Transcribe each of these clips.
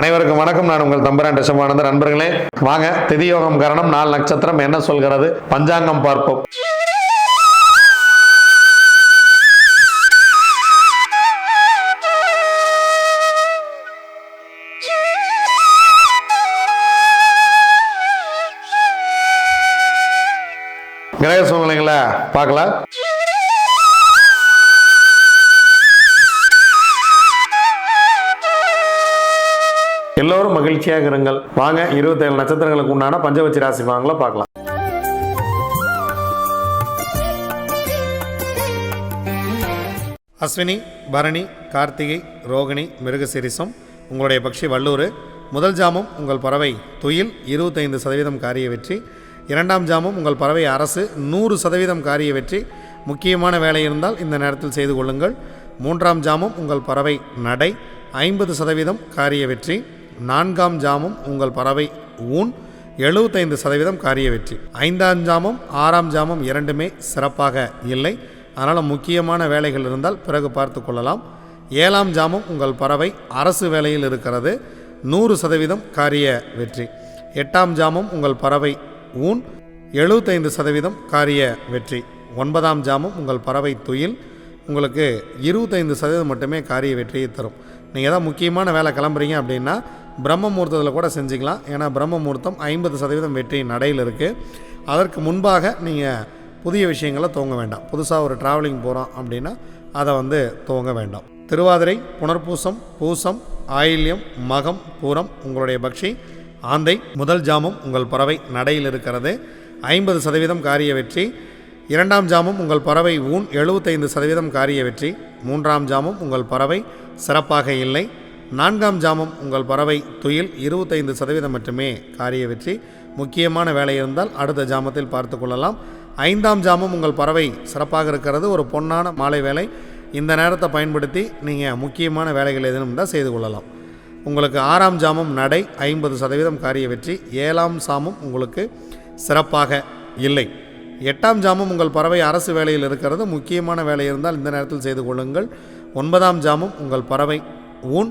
அனைவருக்கும் வணக்கம். நான் உங்கள் தம்பரான் ரிஷபானந்த நண்பர்களே வாங்க. திதியோகம் கரணம் நாலு நட்சத்திரம் என்ன சொல்கிறது? பஞ்சாங்கம் பார்ப்போம். கிரக சூழ்நிலைகளை பார்க்கலாம். மகிழ்ச்சியாக இருங்கள் வாங்க இருபத்தேழு நட்சத்திரங்களுக்கு உண்டான பஞ்சவச்சி ராசி பலன்களை பார்க்கலாம். அஸ்வினி பரணி கார்த்திகை ரோகிணி மிருகசிரிசம் உங்களுடைய பக்ஷி வல்லூர் முதல் ஜாமம் உங்கள் பறவை துயில் இருபத்தைந்து சதவீதம் காரிய வெற்றி. இரண்டாம் ஜாமம் உங்கள் பறவை அரசு நூறு சதவீதம் காரிய வெற்றி. முக்கியமான வேலை இருந்தால் இந்த நேரத்தில் செய்து கொள்ளுங்கள். மூன்றாம் ஜாமம் உங்கள் பறவை நடை ஐம்பது சதவீதம் காரிய வெற்றி. நான்காம் ஜாமம் உங்கள் பறவை ஊன். எழுபத்தைந்து சதவீதம் காரிய வெற்றி. ஐந்தாம் ஜாமம் ஆறாம் ஜாமம் இரண்டுமே சிறப்பாக இல்லை. அதனால் முக்கியமான வேலைகள் இருந்தால் பிறகு பார்த்து கொள்ளலாம். ஏழாம் ஜாமம் உங்கள் பறவை அரசு வேலையில் இருக்கிறது. நூறு சதவீதம் காரிய வெற்றி. எட்டாம் ஜாமம் உங்கள் பறவை ஊன். எழுபத்தைந்து சதவீதம் காரிய வெற்றி. ஒன்பதாம் ஜாமம் உங்கள் பறவை துயில். உங்களுக்கு இருபத்தைந்து சதவீதம் மட்டுமே காரிய வெற்றியை தரும். நீங்கள் ஏதாவது முக்கியமான வேலை கிளம்புறீங்க அப்படின்னா பிரம்ம முகூர்த்தத்தில் கூட செஞ்சுக்கலாம். ஏன்னா பிரம்ம முகூர்த்தம் ஐம்பது சதவீதம் வெற்றி நடையில் இருக்குது அதற்கு முன்பாக நீங்கள் புதிய விஷயங்களை துவங்க வேண்டாம். புதுசாக ஒரு ட்ராவலிங் போகிறோம் அப்படின்னா அதை வந்து துவங்க வேண்டாம். திருவாதிரை புனர்பூசம் பூசம் ஆயில்யம் மகம் பூரம் உங்களுடைய பக்ஷி ஆந்தை முதல் ஜாமம் உங்கள் பறவை நடையில் இருக்கிறது. ஐம்பது சதவீதம் காரிய வெற்றி. இரண்டாம் ஜாமம் உங்கள் பறவை ஊன் எழுபத்தைந்து சதவீதம் காரிய வெற்றி. மூன்றாம் ஜாமம் உங்கள் பறவை சிறப்பாக இல்லை. நான்காம் ஜாமம் உங்கள் பறவை துயில் இருபத்தைந்து சதவீதம் மட்டுமே காரிய வெற்றி. முக்கியமான வேலை இருந்தால் அடுத்த ஜாமத்தில் பார்த்து கொள்ளலாம். ஐந்தாம் ஜாமம் உங்கள் பறவை சிறப்பாக இருக்கிறது ஒரு பொன்னான மாலை வேலை. இந்த நேரத்தை பயன்படுத்தி நீங்கள் முக்கியமான வேலைகள் எதுவும் இருந்தால் செய்து கொள்ளலாம். உங்களுக்கு ஆறாம் ஜாமம் நடை ஐம்பது சதவீதம் காரிய வெற்றி. ஏழாம் சாமம் உங்களுக்கு சிறப்பாக இல்லை. எட்டாம் ஜாமம் உங்கள் பறவை அரசு வேலையில் இருக்கிறது. முக்கியமான வேலை இருந்தால் இந்த நேரத்தில் செய்து கொள்ளுங்கள். ஒன்பதாம் ஜாமம் உங்கள் பறவை ஊன்.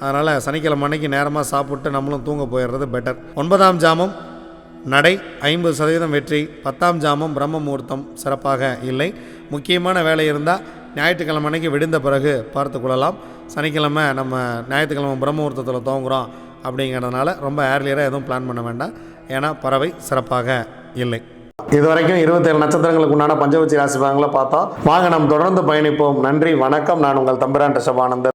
அதனால் சனிக்கிழமை அன்னைக்கு நேரமாக சாப்பிட்டு நம்மளும் தூங்க போயிடுறது பெட்டர் ஒன்பதாம் ஜாமம் நடை ஐம்பது சதவீதம் வெற்றி. பத்தாம் ஜாமம் பிரம்ம முகூர்த்தம் சிறப்பாக இல்லை. முக்கியமான வேலை இருந்தால் ஞாயிற்றுக்கிழமை அன்னைக்கு விடுந்த பிறகு பார்த்து கொள்ளலாம். சனிக்கிழமை நம்ம ஞாயிற்றுக்கிழமை பிரம்ம முகூர்த்தத்தில் அப்படிங்கிறதுனால ரொம்ப ஏர்லியராக எதுவும் பிளான் பண்ண வேண்டாம். ஏன்னா பறவை சிறப்பாக இல்லை. இதுவரைக்கும் இருபத்தேழு நட்சத்திரங்களுக்கு உண்டான பஞ்சவச்சி ராசி பலன்களை பார்த்தோம். வாங்க நாம் தொடர்ந்து பயணிப்போம். நன்றி வணக்கம். நான் உங்கள் தம்பிரான் ரிஷபானந்தர்